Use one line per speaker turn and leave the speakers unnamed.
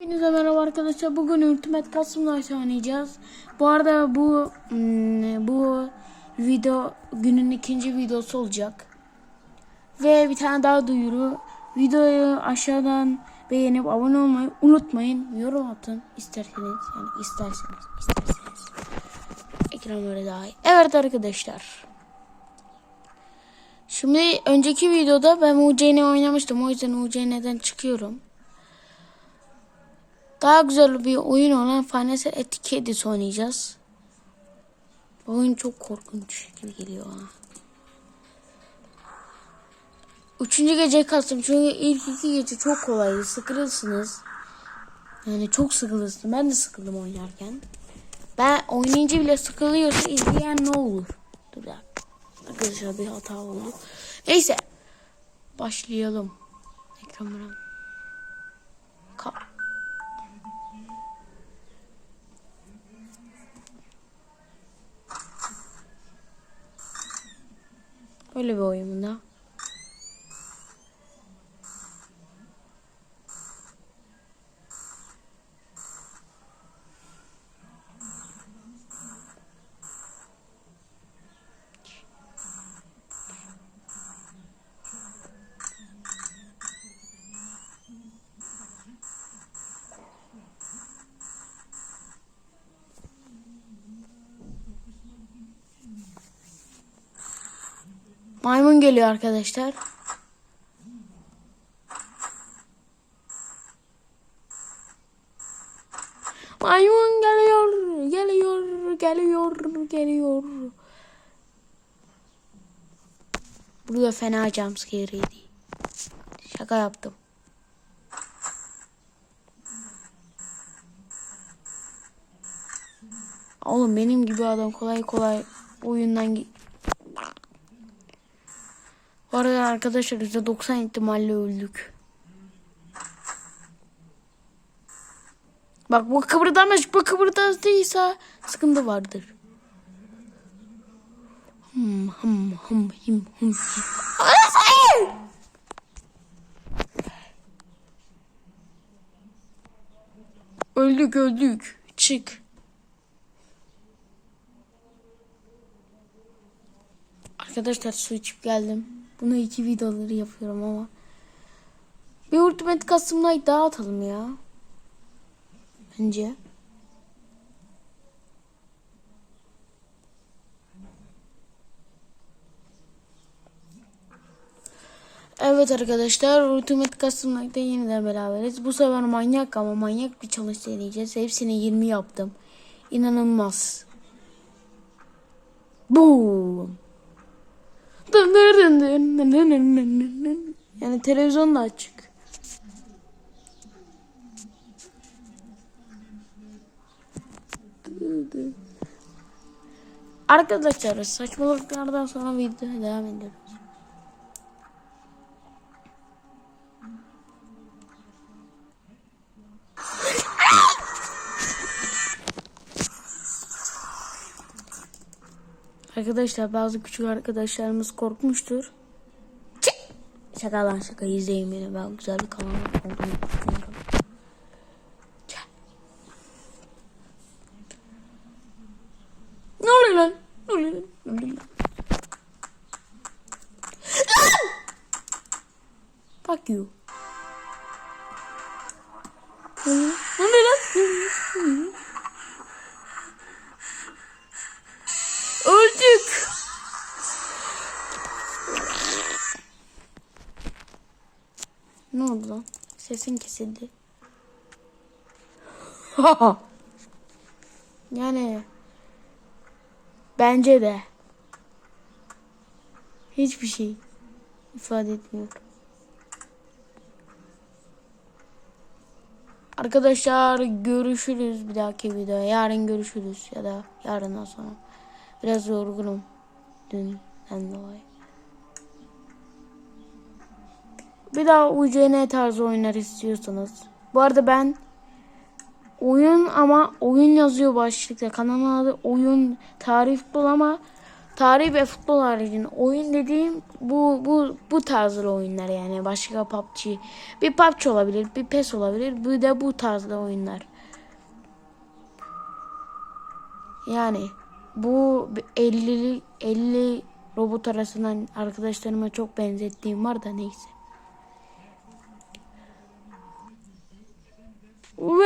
Hepinize merhaba arkadaşlar. Bugün Ultimate Custom oynayacağız. Bu arada bu hmm, bu video günün ikinci videosu olacak. Ve bir tane daha duyuru. Videoyu aşağıdan beğenip abone olmayı unutmayın. Yorum atın isterseniz yani isterseniz isterseniz. Ekran öyle daha iyi. Evet arkadaşlar. Şimdi önceki videoda ben UCN oynamıştım. O yüzden UCN'den çıkıyorum. Daha güzel bir oyun olan Financial Etiquette oynayacağız. Bu oyun çok korkunç gibi geliyor bana. Üçüncü gece kastım çünkü ilk iki gece çok kolaydı. Sıkılırsınız. Yani çok sıkılırsın. Ben de sıkıldım oynarken. Ben oynayınca bile sıkılıyorsa izleyen ne olur? Dur ya. Arkadaşlar bir hata oldu. Neyse. Başlayalım. Ka şöyle bir oyunda. Maymun geliyor arkadaşlar. Maymun geliyor, geliyor, geliyor, geliyor. Burada fena jumpscare'iydi. Şaka yaptım. Oğlum benim gibi adam kolay kolay oyundan bu arada arkadaşlar %90 ihtimalle öldük. Bak bu kıpırdamış bu kıpırdadıysa sıkıntı vardır. Hım hım hım hım. Anasını! Öldük öldük. Çık. Arkadaşlar su içip geldim. Bunu iki videoları yapıyorum ama. Bir Ultimate Custom Night daha atalım ya. Bence. Evet arkadaşlar Ultimate Custom Night'ta yeniden beraberiz. Bu sefer manyak ama manyak bir challenge deneyeceğiz. Hepsini 20 yaptım. İnanılmaz. Boom. Dın dın yani televizyon da açık. Arkadaşlar saçmalıklardan sonra video devam ediyoruz. Arkadaşlar bazı küçük arkadaşlarımız korkmuştur. Çık! Şaka lan şaka izleyin beni. Ben güzel bir kanal olduğunu lan? Ne lan? Ne oluyor lan? Fuck you. Ne? Ne oldu lan? Sesin kesildi. yani bence de hiçbir şey ifade etmiyor. Arkadaşlar görüşürüz bir dahaki videoda. Yarın görüşürüz ya da yarından sonra. Biraz yorgunum dünden dolayı. Bir daha UCN tarzı oyunlar istiyorsanız. Bu arada ben oyun ama oyun yazıyor başlıkta. Kanalın adı oyun tarif bul ama Tarih ve futbol haricinde oyun dediğim bu bu bu tarzda oyunlar yani başka PUBG. Bir PUBG olabilir, bir PES olabilir. Bir de bu tarzda oyunlar. Yani bu 50 50 robot arasından arkadaşlarıma çok benzettiğim var da neyse. 喂